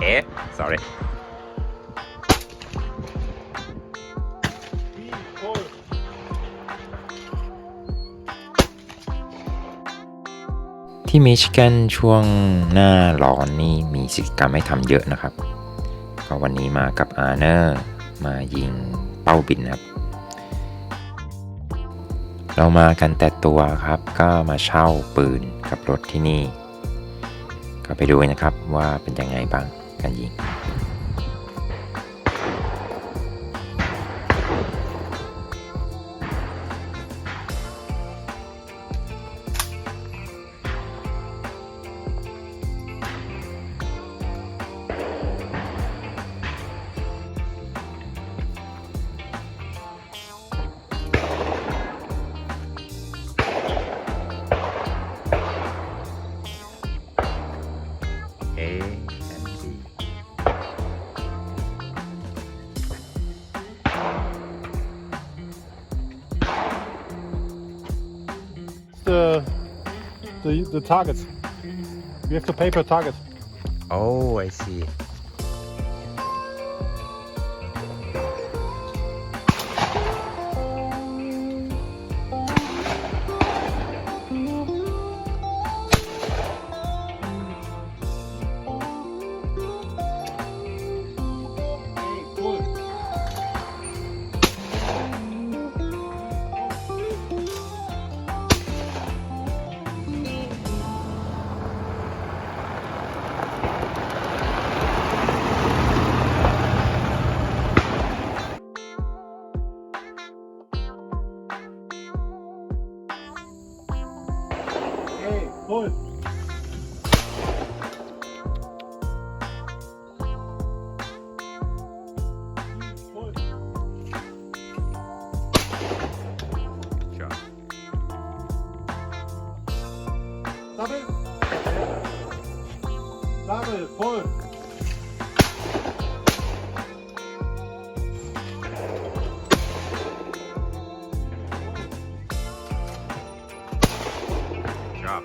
เอ๊ะ sorry. ที่มิชิแกนช่วงหน้าร้อนนี่มีกิจกรรมให้ทำเยอะนะครับ ก็วันนี้มากับอาร์เนอร์ มายิงเป้าบินครับ เรามากันแต่ตัวครับก็มาเช่าปืนกับรถที่นี่ก็ไปดูนะครับว่าเป็นยังไงบ้าง哎。the the the targets. We have to paper target. Oh, I see. Voll. Double. Double, voll. Good job.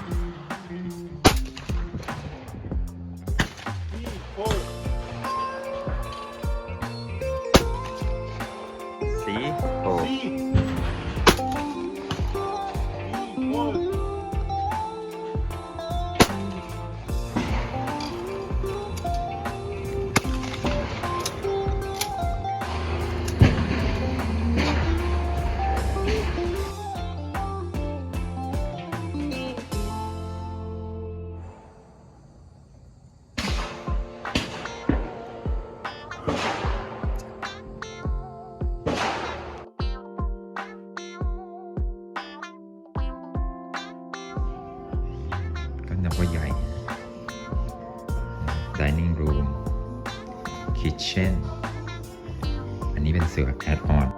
ว่าใหญ่ Dining Room Kitchen อันนี้เป็นเสือแอดออน